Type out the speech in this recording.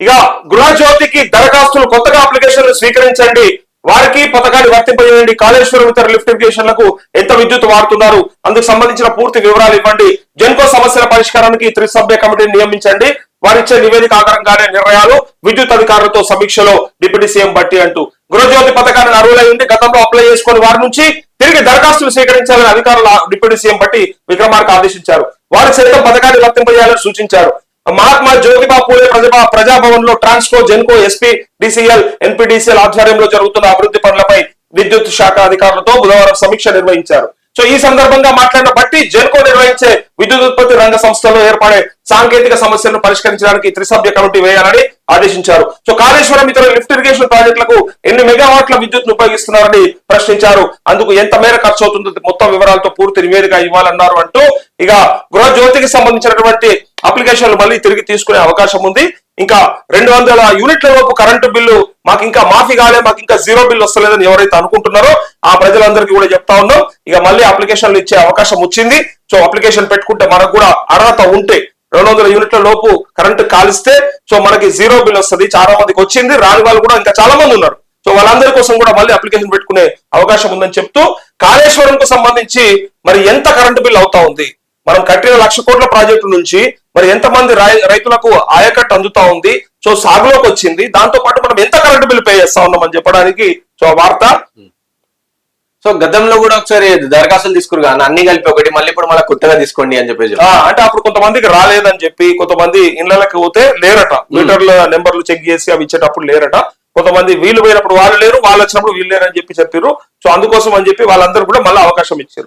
ఇక గృహజ్యోతికి దరఖాస్తులు కొత్తగా అప్లికేషన్లు స్వీకరించండి. వారికి పథకాన్ని వర్తింపజేయండి. కాళేశ్వరం ఇతర లిఫ్ట్ ఎంత విద్యుత్ వాడుతున్నారు? అందుకు సంబంధించిన పూర్తి వివరాలు ఇవ్వండి. జెన్కో సమస్యల పరిష్కారానికి త్రిసభ్య కమిటీని నియమించండి. వారిచ్చే నివేదిక ఆధారంగానే నిర్ణయాలు విద్యుత్ అధికారులతో సమీక్షలో డిప్యూటీ సీఎం బట్టి అంటూ. గృహజ్యోతి పథకాన్ని అర్హులై ఉండి గతంలో అప్లై చేసుకుని వారి నుంచి తిరిగి దరఖాస్తులు స్వీకరించాలని అధికారులు డిప్యూటీ సీఎం బట్టి విక్రమార్క ఆదేశించారు. వారి సైతం పథకాన్ని వర్తింపజేయాలని సూచించారు. మహాత్మా జ్యోతిబా పూలే ప్రజా ప్రజాభవన్లో Transco Genco SP DCL NPDCL ఆధ్వర్యంలో జరుగుతున్న అభివృద్ధి పనులపై విద్యుత్ శాఖ అధికారులతో బుధవారం సమీక్ష నిర్వహించారు. సో ఈ సందర్భంగా మాట్లాడిన బట్టి జెన్కో నిర్వహించే విద్యుత్ ఉత్పత్తి రంగ సంస్థలో ఏర్పడే సాంకేతిక సమస్యలను పరిష్కరించడానికి త్రిసభ్య కమిటీ వేయాలని ఆదేశించారు. సో కాళేశ్వరం ఇతర లిఫ్ట్ ఇరిగేషన్ ప్రాజెక్టులకు ఎన్ని మెగావాట్ల విద్యుత్ ఉపయోగిస్తున్నారని ప్రశ్నించారు. అందుకు ఎంత మేర ఖర్చు అవుతుందో మొత్తం వివరాలతో పూర్తి నివేదిక ఇవ్వాలన్నారు అంటూ ఇక గృహజ్యోతికి సంబంధించినటువంటి అప్లికేషన్లు మళ్ళీ తిరిగి తీసుకునే అవకాశం ఉంది. ఇంకా రెండు వందల యూనిట్ల లోపు కరెంటు బిల్లు మాకు ఇంకా మాఫీ కాలే మాకు ఇంకా జీరో బిల్లు వస్తలేదని ఎవరైతే అనుకుంటున్నారో ఆ ప్రజలందరికీ కూడా చెప్తా ఉన్నాం. ఇక మళ్ళీ అప్లికేషన్లు ఇచ్చే అవకాశం వచ్చింది. సో అప్లికేషన్ పెట్టుకుంటే మనకు కూడా అర్హత ఉంటే రెండు వందల యూనిట్ల లోపు కరెంటు కాలిస్తే సో మనకి జీరో బిల్ వస్తుంది చాలా మందికి వచ్చింది రాని వాళ్ళు కూడా ఇంకా చాలా మంది ఉన్నారు. సో వాళ్ళందరి కోసం కూడా మళ్ళీ అప్లికేషన్ పెట్టుకునే అవకాశం ఉందని చెప్తూ కాళేశ్వరంకు సంబంధించి మరి ఎంత కరెంటు బిల్ అవుతా ఉంది? మనం కట్టిన లక్ష కోట్ల ప్రాజెక్టు నుంచి మరి ఎంత మంది రై- రైతులకు ఆయకట్టు అందుతా ఉంది? సో సాగులోకి వచ్చింది. దాంతో పాటు మనం ఎంత కరెంటు బిల్ పే చేస్తా ఉన్నాం అని చెప్పడానికి సో వార్త. సో గతంలో కూడా ఒకసారి దరఖాస్తులు తీసుకురు కానీ అన్ని కలిపి ఒకటి మళ్ళీ ఇప్పుడు మళ్ళీ కొత్తగా తీసుకోండి అని చెప్పేసి అంటే అప్పుడు కొంతమందికి రాలేదని చెప్పి కొంతమంది ఇళ్ళకి పోతే లేరట. మీటర్ల నెంబర్లు చెక్ చేసి అవి ఇచ్చేటప్పుడు లేరట. కొంతమంది వీళ్ళు పోయినప్పుడు వాళ్ళు లేరు వాళ్ళు వచ్చినప్పుడు వీళ్ళు లేరు అని చెప్పి చెప్పారు సో అందుకోసం అని చెప్పి వాళ్ళందరూ కూడా మళ్ళీ అవకాశం ఇచ్చారు.